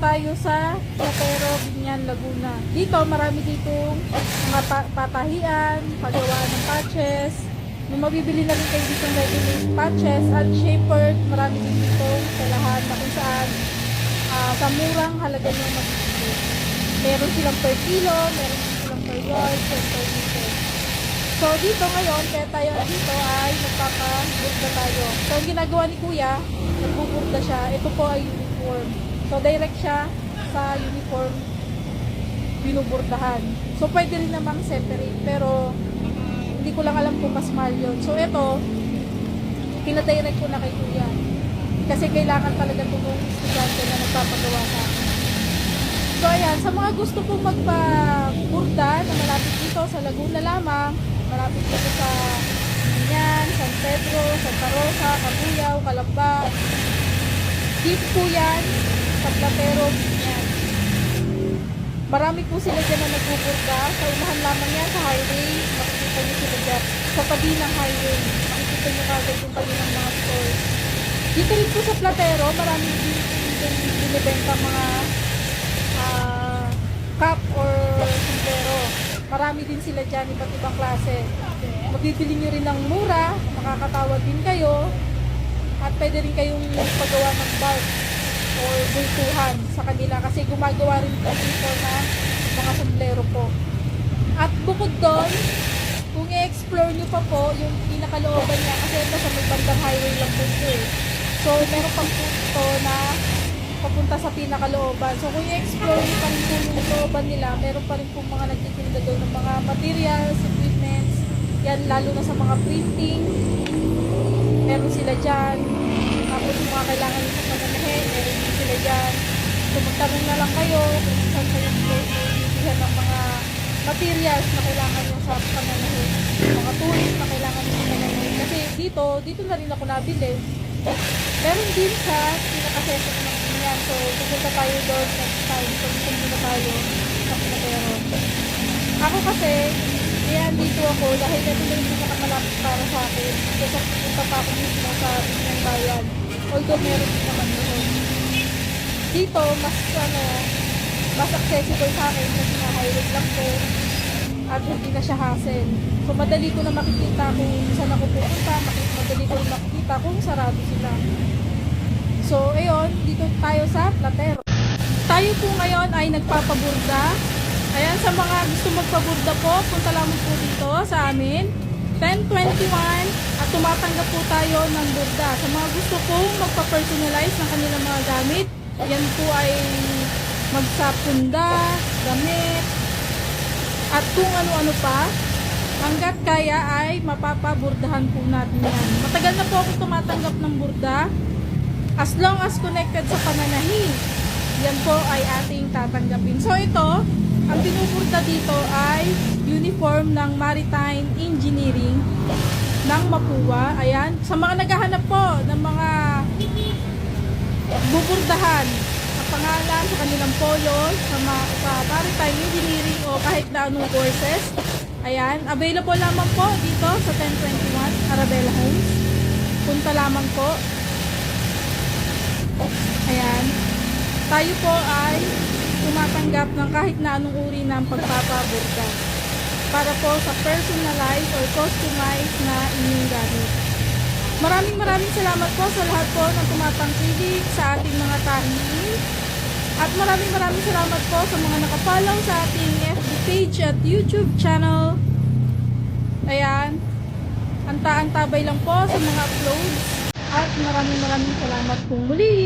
tayo sa Platero, Binyan, Laguna. Dito, marami ditong mga pa- patahian, paggawa ng patches. May mabibili na rin kayo dito ng ready-made patches at shaper. Marami dito telahan na kung saan ah, sa murang halaga nyo mabibili. Meron silang per kilo, meron silang per yard, and per meter. So dito ngayon, kaya tayo dito ay magpapaburda tayo. So ang ginagawa ni Kuya, nagbuburda siya. Ito po ay uniform. So direct siya sa uniform binuburdahan. So pwede rin namang separate. Pero hindi ko lang alam kung mas mahal yun. So ito, pinadirect ko na kay Kuya. Kasi kailangan talaga ito ng estudyante na nagpapagawa sa akin. So ayan, sa mga gusto pong magpa-burda na malapit dito sa Laguna lamang, malapit dito sa Binyan, San Pedro, Santa Rosa, Cabuyao, Calamba. Dito po yan, sa Platero, Binyan. Marami po sila dyan na nagbuburda. Sa unahan lamang yan sa highway, makikita nyo sila dyan. Sa tabi ng highway, makikita nyo kagad yung tabi ng mga stores. Dito rin po sa Platero, marami din binibenta mga ah, cup or sombrero. Marami din sila dyan, iba't ibang klase. Mabibili nyo rin ng mura, makakatawad din kayo, at pwede rin kayong magpagawa ng bulk or bultuhan sa kanila kasi gumagawa rin po dito na mga sombrero po. At bukod doon, kung i-explore nyo pa po yung pinakalooban niya kasi ito sa may bandang highway lang po ito eh. So, meron pang po ito na papunta sa pinakalooban. So, kung i-explore nyo pa rin po yung looban nila, meron pa rin po mga nagtitinda doon ng mga materials, equipments, yan lalo na sa mga printing, meron sila dyan. Tapos yung mga kailangan nyo sa pananahe, meron dyan. So, magtanong na lang kayo kung saan kayo bibigyan ng mga materials na kailangan nyo sa pananahe. Mga tools na kailangan nyo sa pananahe. Kasi dito, dito na rin ako nabili. Meron din sa pinakaseso ng Binyan. So, pupunta tayo doon next time. So, muna tayo sa Pinatero. Ako kasi, kaya dito ako dahil ito na yung pinakamalapit para sa akin. Kasi pupunta pa ako mismo sa Binyan Bayan. Although meron din naman. Dito, mas ano, mas accessible sa akin kasi nga highway lang po at hindi na siya hassle. So, madali ko na makikita kung saan ako pupunta, madali ko na makikita kung sarado sila. So, ayun, dito tayo sa Platero. Tayo po ngayon ay nagpapaburda. Ayan, sa mga gusto magpaburda po, punta lamang po dito sa amin. 1021 at tumatanggap po tayo ng burda. Sa mga gusto pong magpa-personalize ng kanilang mga gamit, yan po ay magsapunda, damit, at kung ano-ano pa, hanggat kaya ay mapapaburdahan po natin yan. Matagal na po ako tumatanggap ng burda. As long as connected sa pananahi, yan po ay ating tatanggapin. So ito, ang pinuburda dito ay uniform ng Maritime Engineering ng Mapua. Ayan. Sa mga naghahanap po ng mga buburdahan ang pangalan sa kanilang polo sa, ma- sa Maritime Engineering o kahit na anong courses. Ayan. Available lamang po dito sa 1021 Arabella Homes. Punta lamang po. Ayan. Tayo po ay tumatanggap ng kahit na anong uri ng pagpapaburda para po sa personalized or customized na inyong gamit. Maraming maraming salamat po sa lahat po ng tumatangkilik sa ating mga tahiin. At maraming maraming salamat po sa mga nakapollow sa ating FB page at YouTube channel. Ayan. Anta-antabay lang po sa mga uploads. At maraming maraming salamat pong muli.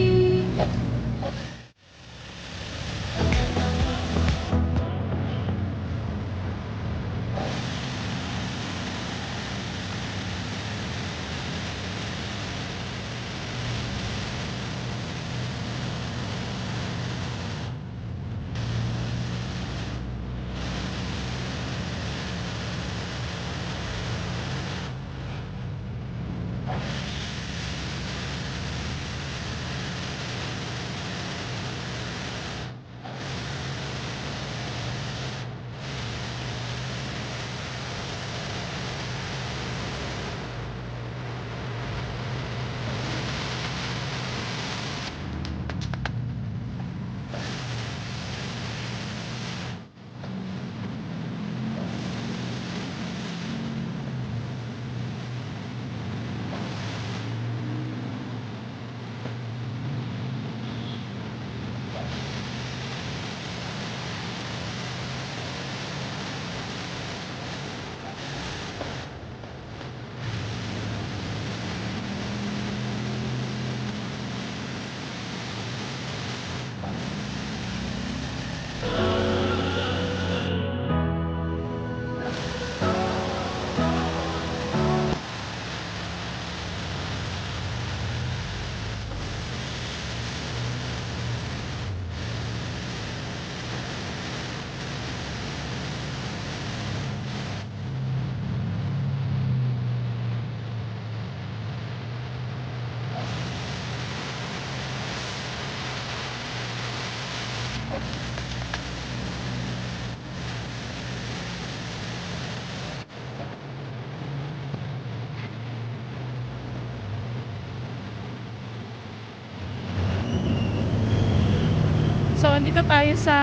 So, andito tayo sa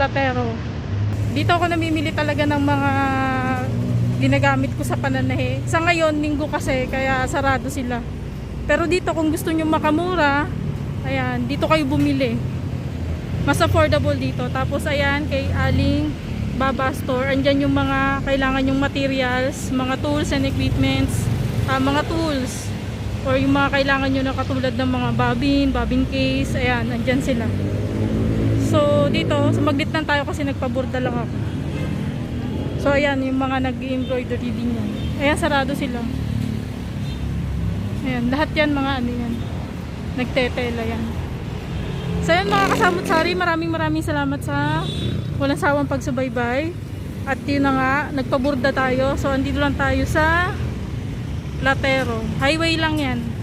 Tatero. Dito ako namimili talaga ng mga ginagamit ko sa pananahe. Sa ngayon, linggo kasi, kaya sarado sila. Pero dito, kung gusto nyo makamura, ayan, dito kayo bumili. Mas affordable dito. Tapos, ayan, kay Aling Baba Store, andyan yung mga kailangan yung materials, mga tools and equipments, ah, mga tools, or yung mga kailangan nyo na katulad ng mga bobbin, bobbin case, ayan, andyan sila. Dito, sumaglit lang tayo kasi nagpaburda lang ako. So, ayan, yung mga nag-embroidery din yan. Ayan, sarado sila. Ayan, lahat yan mga ano yan. Nagtetela yan. So, ayan mga kasamot sari, maraming maraming salamat sa walang sawang pagsubaybay. At yun na nga, nagpaburda tayo. So, andito lang tayo sa Latero. Highway lang yan.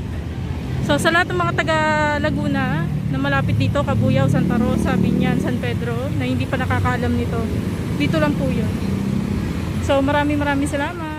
So sa lahat ng mga taga Laguna na malapit dito, Kabuyaw, Santa Rosa, Binyan, San Pedro, na hindi pa nakakaalam nito, dito lang po yun. So maraming maraming salamat.